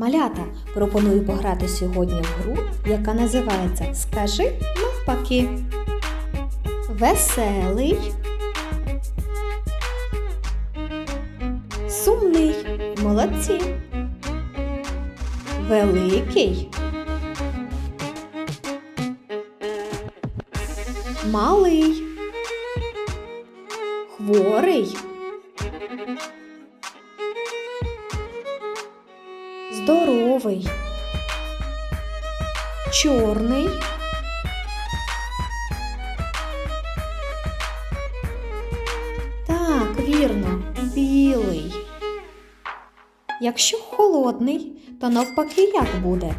Малята, пропоную пограти сьогодні в гру, яка називається Скажи навпаки. Веселий. Сумний. Молодці. Великий. Малий. Хворий. Здоровий. Чорний. Так, вірно, білий. Якщо холодний, то навпаки як буде?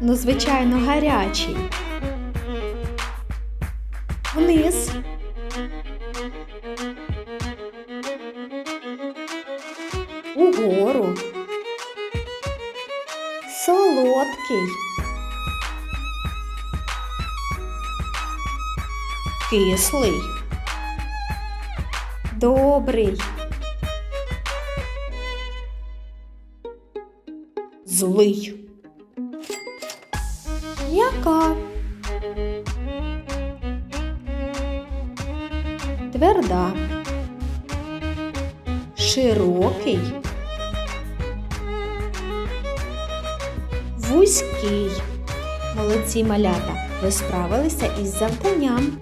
Ну, звичайно, гарячий. Вниз. Угору. Солодкий. Кислий. Добрий. Злий. Яка? Тверда. Широкий. Вузький. Молодці малята. Ви справилися із завданням.